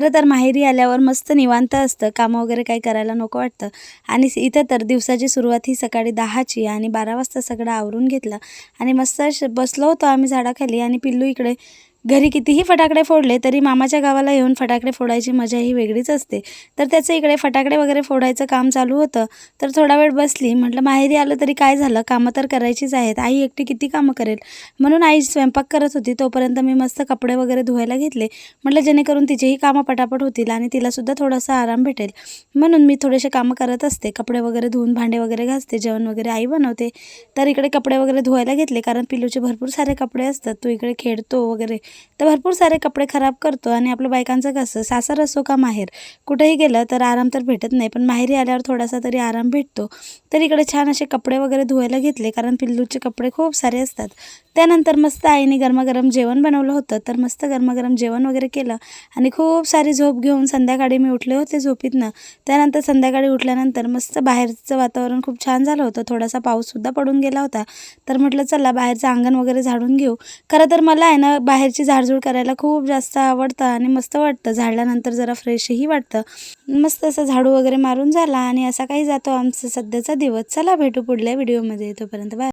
खरं तर माहेरी आल्यावर मस्त निवांत असतं. कामं वगैरे काही करायला नको वाटतं. आणि इथं तर दिवसाची सुरुवात ही सकाळी दहाची आणि बारा वाजता सगळं आवरून घेतलं. आणि मस्त श- बसलो होतो आम्ही झाडाखाली आणि पिल्लू इकडे घरी कितीही फटाकडे फोडले तरी मामाच्या गावाला येऊन फटाकडे फोडायची मजा ही वेगळीच असते. तर त्याचं इकडे फटाकडे वगैरे फोडायचं काम चालू होतं तर थोडा वेळ बसली. म्हटलं माहेरी आलं तरी काय झालं? कामं तर करायचीच आहेत. आई एकटी किती कामं करेल? म्हणून आई स्वयंपाक करत होती. तोपर्यंत मी मस्त कपडे वगैरे धुवायला घेतले. म्हटलं जेणेकरून तिचेही कामं पटापट होतील आणि तिलासुद्धा थोडासा आराम भेटेल. म्हणून मी थोडेसे कामं करत असते. कपडे वगैरे धुवून भांडे वगैरे घासते. जेवण वगैरे आई बनवते. तर इकडे कपडे वगैरे धुवायला घेतले कारण पिलूचे भरपूर सारे कपडे असतात. तो इकडे खेळतो वगैरे. तर भरपूर सारे कपडे खराब करतो आणि आपलं बायकांचं कसं सासर असो का माहेर कुठेही गेलं तर आराम तर भेटत नाही. पण माहेरी आल्यावर थोडासा तरी आराम भेटतो. तर इकडे छान असे कपडे वगैरे धुवायला घेतले कारण पिल्लूचे कपडे खूप सारे असतात. त्यानंतर मस्त आईने गरमागरम जेवण बनवलं होतं. तर मस्त गरमागरम जेवण वगैरे केलं आणि खूप सारी झोप घेऊन संध्याकाळी मी उठले होते झोपीतनं. त्यानंतर संध्याकाळी उठल्यानंतर मस्त बाहेरचं वातावरण खूप छान झालं होतं. थोडासा पाऊससुद्धा पडून गेला होता. तर म्हटलं चला बाहेरचं अंगण वगैरे झाडून घेऊ. खरं तर मला आहे ना बाहेरची झाडझूड करायला खूप जास्त आवडतं आणि मस्त वाटतं. झाडल्यानंतर जरा फ्रेशही वाटतं. मस्त असं झाडू वगैरे मारून झाला आणि असा काही जातो आमचा सध्याचा दिवस. चला भेटू पुढल्या व्हिडिओमध्ये तोपर्यंत बाय